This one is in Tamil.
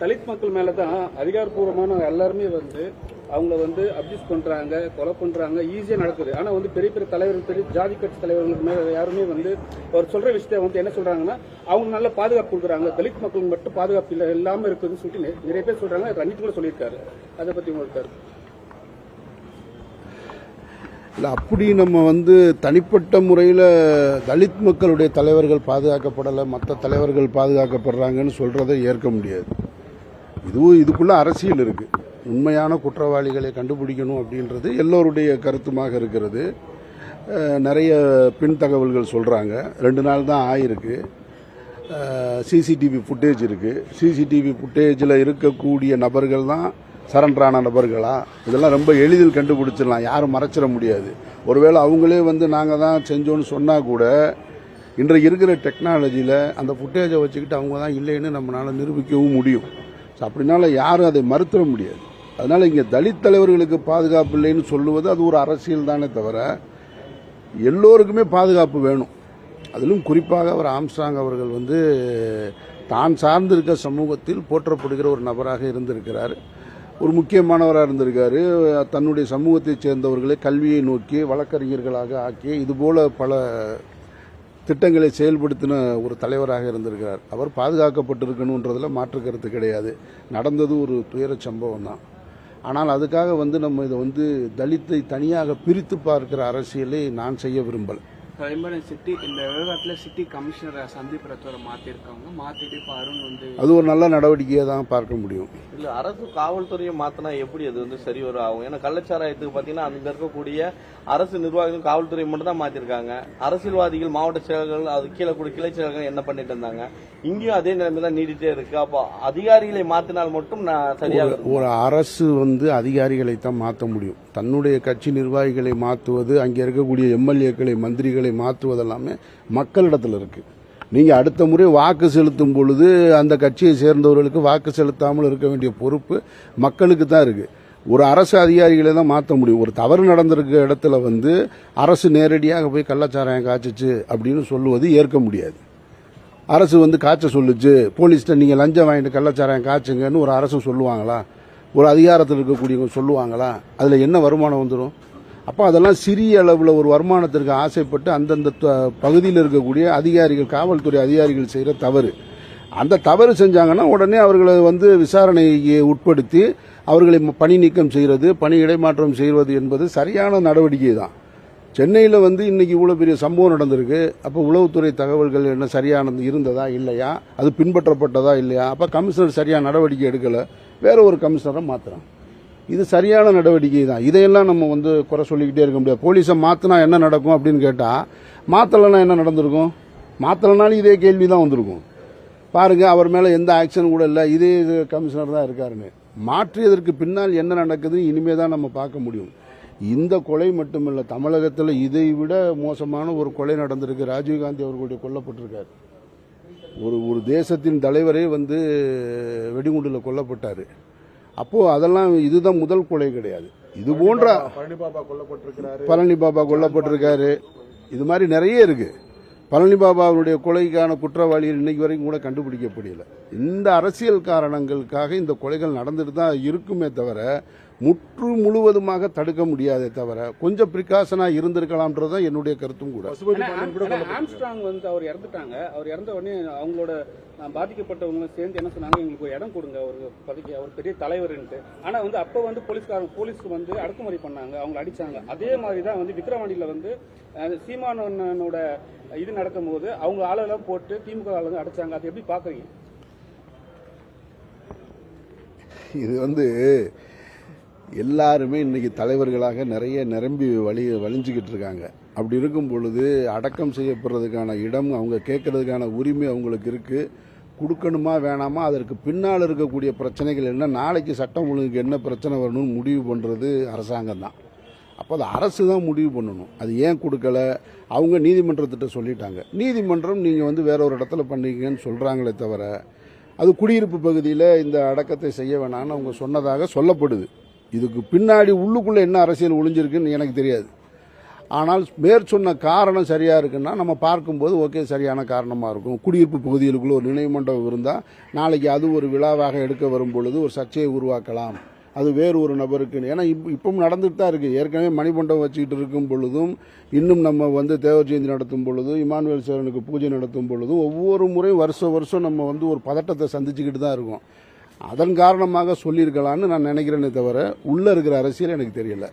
தலித் மக்கள் மேல தான் அதிகாரப்பூர்வமான எல்லாருமே வந்து அவங்கள வந்து அப்யூஸ் பண்றாங்க கொலை பண்றாங்க ஈஸியா நடக்குது. ஆனா வந்து பெரிய பெரிய தலைவர்கள் பெரிய ஜாதி கட்சி தலைவர்களுக்கு மேல யாருமே வந்து அவர் சொல்ற விஷயத்த வந்து என்ன சொல்றாங்கன்னா அவங்க நல்ல பாதுகாப்பு கொடுக்குறாங்க. தலித் மக்களுக்கு மட்டும் பாதுகாப்பு இல்ல இல்லாம இருக்குதுன்னு சொல்லிட்டு நிறைய பேர் சொல்றாங்க. ரஞ்சித் கூட சொல்லியிருக்காரு. அதை பத்தி உங்களுக்கு கருத்து. இல்லை அப்படி நம்ம வந்து தனிப்பட்ட முறையில் தலித் மக்களுடைய தலைவர்கள் பாதுகாக்கப்படலை மற்ற தலைவர்கள் பாதுகாக்கப்படுறாங்கன்னு சொல்கிறத ஏற்க முடியாது. இதுவும் இதுக்குள்ளே அரசியல் இருக்குது உண்மையான குற்றவாளிகளை கண்டுபிடிக்கணும் அப்படின்றது எல்லோருடைய கருத்துமாக இருக்கிறது. நிறைய பின் தகவல்கள் சொல்கிறாங்க ரெண்டு நாள் தான் ஆயிருக்கு. சிசிடிவி ஃபுட்டேஜ் இருக்குது சிசிடிவி ஃபுட்டேஜில் இருக்கக்கூடிய நபர்கள் தான் சரண்டரான நபர்களா? இதெல்லாம் ரொம்ப எளிதில் கண்டுபிடிச்சிடலாம். யாரும் மறைச்சிட முடியாது. ஒருவேளை அவங்களே வந்து நாங்கள் தான் செஞ்சோன்னு சொன்னால் கூட இன்றைக்கு இருக்கிற டெக்னாலஜியில் அந்த ஃபுட்டேஜை வச்சுக்கிட்டு அவங்க தான் இல்லைன்னு நம்மளால் நிரூபிக்கவும் முடியும். அப்படின்னால அப்படினால யாரும் அதை மறுத்துட முடியாது. அதனால் இங்கே தலித் தலைவர்களுக்கு பாதுகாப்பு இல்லைன்னு சொல்லுவது அது ஒரு அரசியல் தானே தவிர எல்லோருக்குமே பாதுகாப்பு வேணும். அதிலும் குறிப்பாக அவர் ஆம்ஸ்டாங் அவர்கள் வந்து தான் சார்ந்திருக்க சமூகத்தில் போற்றப்படுகிற ஒரு நபராக இருந்திருக்கிறார். ஒரு முக்கியமானவராக இருந்திருக்காரு. தன்னுடைய சமூகத்தைச் சேர்ந்தவர்களை கல்வியை நோக்கி வழக்கறிஞர்களாக ஆக்கி இதுபோல பல திட்டங்களை செயல்படுத்தின ஒரு தலைவராக இருந்திருக்கிறார். அவர் பாதுகாக்கப்பட்டிருக்கணுன்றதில் மாற்று கருத்து கிடையாது. நடந்தது ஒரு துயர சம்பவம் தான். ஆனால் அதுக்காக வந்து நம்ம இதை வந்து தலித்தை தனியாக பிரித்து பார்க்கிற அரசியலை நான் செய்ய விரும்பலை. அதே மாதிரி சிட்டி இந்த விவகாரத்துல சிட்டி கமிஷனரை சந்தீப் ரத்தோரை மாத்திருக்காங்க. மாத்திட்டு இப்ப அருண் வந்து அது ஒரு நல்ல நடவடிக்கையை தான் பார்க்க முடியும். இல்ல அரசு காவல்துறையை மாத்தினா எப்படி அது வந்து சரி வரும் ஆகும்? ஏன்னா கள்ளச்சாராயத்துக்கு பாத்தீங்கன்னா அங்க இருக்கக்கூடிய அரசு நிர்வாகிகள் காவல்துறை மட்டும் தான் மாத்திருக்காங்க. அரசியல்வாதிகள் மாவட்ட செயலர்கள் அது கீழே கூட கிளை செயலர்கள் என்ன பண்ணிட்டு இருந்தாங்க? இங்கேயும் அதே நிலைமை தான் நீடிட்டே இருக்கு. அப்போ அதிகாரிகளை மாத்தினால் மட்டும் நான் சரியாக. ஒரு அரசு வந்து அதிகாரிகளை தான் மாற்ற முடியும். தன்னுடைய கட்சி நிர்வாகிகளை மாற்றுவது அங்கே இருக்கக்கூடிய எம்எல்ஏக்களை மந்திரிகளை மாற்றுவதெல்லாமே மக்களிடத்தில் இருக்கு. நீங்கள் அடுத்த முறை வாக்கு செலுத்தும் பொழுது அந்த கட்சியை சேர்ந்தவர்களுக்கு வாக்கு செலுத்தாமல் இருக்க வேண்டிய பொறுப்பு மக்களுக்கு தான் இருக்கு. ஒரு அரசு அதிகாரிகளை தான் மாற்ற முடியும். ஒரு தவறு நடந்திருக்க இடத்துல வந்து அரசு நேரடியாக போய் கள்ளச்சாராயம் காய்ச்சிச்சு அப்படின்னு சொல்லுவது ஏற்க முடியாது. அரசு வந்து காய்ச்ச சொல்லுச்சு போலீஸ்கிட்ட நீங்கள் லஞ்சம் வாங்கிட்டு கள்ளச்சாராயம் காய்ச்சுங்கன்னு ஒரு அரசு சொல்லுவாங்களா? ஒரு அதிகாரத்தில் இருக்கக்கூடியவங்க சொல்லுவாங்களா? அதில் என்ன வருமானம் வந்துடும் அப்போ அதெல்லாம் சிறிய அளவில் ஒரு வருமானத்திற்கு ஆசைப்பட்டு அந்தந்த த- பகுதியில் இருக்கக்கூடிய அதிகாரிகள் காவல்துறை அதிகாரிகள் செய்கிற தவறு. அந்த தவறு செஞ்சாங்கன்னா உடனே அவர்களை வந்து விசாரணைக்கு உட்படுத்தி அவர்களை ம- பணி நீக்கம் செய்கிறது பணி இடைமாற்றம் செய்வது என்பது சரியான நடவடிக்கை தான். சென்னையில் வந்து இன்னைக்கு இவ்வளோ பெரிய சம்பவம் நடந்திருக்கு. அப்போ உளவுத்துறை தகவல்கள் என்ன சரியானது இருந்ததா இல்லையா? அது பின்பற்றப்பட்டதா இல்லையா? அப்போ கமிஷனர் சரியான நடவடிக்கை எடுக்கலை. வேற ஒரு கமிஷனரை மாற்றுறான் இது சரியான நடவடிக்கை தான். இதையெல்லாம் நம்ம வந்து குறை சொல்லிக்கிட்டே இருக்க முடியாது. போலீஸை மாற்றினா என்ன நடக்கும் அப்படின்னு கேட்டால் மாற்றலைன்னா என்ன நடந்திருக்கும்? மாற்றலைனாலும் இதே கேள்வி தான் வந்திருக்கும். பாருங்க அவர் மேலே எந்த ஆக்ஷன் கூட இல்லை. இதே இது கமிஷனர் தான் இருக்காருன்னு. மாற்றியதற்கு பின்னால் என்ன நடக்குதுன்னு இனிமே தான் நம்ம பார்க்க முடியும். இந்த கொலை மட்டுமல்ல தமிழகத்தில் இதை விட மோசமான ஒரு கொலை நடந்திருக்கு. ராஜீவ்காந்தி அவர்களுடைய கொல்லப்பட்டிருக்கார். ஒரு ஒரு தேசத்தின் தலைவரே வந்து வெடிகுண்டில் கொல்லப்பட்டார். அப்போ அதெல்லாம் இதுதான் முதல் கொலை கிடையாது. இது போன்ற பழனி பாபா கொல்லப்பட்டிருக்கிறாரு. பழனி பாபா கொல்லப்பட்டிருக்காரு. இது மாதிரி நிறைய இருக்கு. பழனி பாபாவுடைய கொலைக்கான குற்றவாளிகள் இன்னைக்கு வரைக்கும் கூட கண்டுபிடிக்கப்படல. இந்த அரசியல் காரணங்களுக்காக இந்த கொலைகள் நடந்துட்டு தான் இருக்குமே தவிர முற்று முழுவதுமாக தடுக்க முடியாதே தவிர கொஞ்சம் பிரிகாஷனா இருந்திருக்கலாம்ன்றது தான் என்னுடைய கருத்தும் கூட. ஆம்ஸ்ட்ராங் வந்து அவர் இறந்துட்டாங்க. அவர் இறந்த உடனே அவங்களோட அஹ், பாதிக்கப்பட்டவங்களும் சேர்ந்து என்ன சொன்னாங்க? எங்களுக்கு ஒரு இடம் கொடுங்க. ஒரு பதவி அவர் பெரிய தலைவர்ன்ட்டு. ஆனா வந்து அப்ப வந்து போலீஸ்காரங்க போலீஸ்க்கு வந்து அடக்குமுறை பண்ணாங்க. அவங்க அடிச்சாங்க. அதே மாதிரி தான் வந்து விக்ரவாண்டியில வந்து சீமானோட இது நடக்கும் போது அவங்க ஆளெல்லாம் போட்டு திமுக ஆளுங்க அடிச்சாங்க. அது எப்படி பாக்குறீங்க? இது வந்து எல்லாருமே இன்றைக்கி தலைவர்களாக நிறைய நிரம்பி வழி வழிஞ்சிக்கிட்டு இருக்காங்க. அப்படி இருக்கும் பொழுது அடக்கம் செய்யப்படுறதுக்கான இடம் அவங்க கேட்கறதுக்கான உரிமை அவங்களுக்கு இருக்குது கொடுக்கணுமா வேணாமா? அதற்கு பின்னால் இருக்கக்கூடிய பிரச்சனைகள் என்ன? நாளைக்கு சட்டம் ஒழுங்குக்கு என்ன பிரச்சனை வரணும்னு முடிவு பண்ணுறது அரசாங்கம் தான். அப்போ அது அரசு தான் முடிவு பண்ணணும். அது ஏன் கொடுக்கல? அவங்க நீதிமன்றத்திட்ட சொல்லிட்டாங்க. நீதிமன்றம் நீங்கள் வந்து வேற ஒரு இடத்துல பண்ணீங்கன்னு சொல்கிறாங்களே தவிர அது குடியிருப்பு பகுதியில் இந்த அடக்கத்தை செய்ய வேணாம்னு அவங்க சொன்னதாக சொல்லப்படுது. இதுக்கு பின்னாடி உள்ளுக்குள்ளே என்ன அரசியல் ஒளிஞ்சிருக்குன்னு எனக்கு தெரியாது. ஆனால் மேற்சொன்ன காரணம் சரியாக இருக்குன்னா நம்ம பார்க்கும்போது ஓகே சரியான காரணமாக இருக்கும். குடியிருப்பு பகுதிகளுக்குள்ள ஒரு நினைவு மண்டபம் இருந்தால் நாளைக்கு அது ஒரு விழாவாக எடுக்க வரும் பொழுது ஒரு சர்ச்சையை உருவாக்கலாம். அது வேறு ஒரு நபருக்கு ஏன்னா இப் இப்பவும் நடந்துட்டு தான் இருக்குது ஏற்கனவே மணிமண்டபம் வச்சுக்கிட்டு இருக்கும் பொழுதும் இன்னும் நம்ம வந்து தேவர் ஜெயந்தி நடத்தும் பொழுதும் இமானுவேல் சேரனுக்கு பூஜை நடத்தும் பொழுதும் ஒவ்வொரு முறையும் வருஷம் வருஷம் நம்ம வந்து ஒரு பதட்டத்தை சந்திச்சுக்கிட்டு தான் இருக்கோம். அதன் காரணமாக சொல்லியிருக்கலாம்னு நான் நினைக்கிறேனே தவிர உள்ள இருக்கிற அரசியல் எனக்கு தெரியல.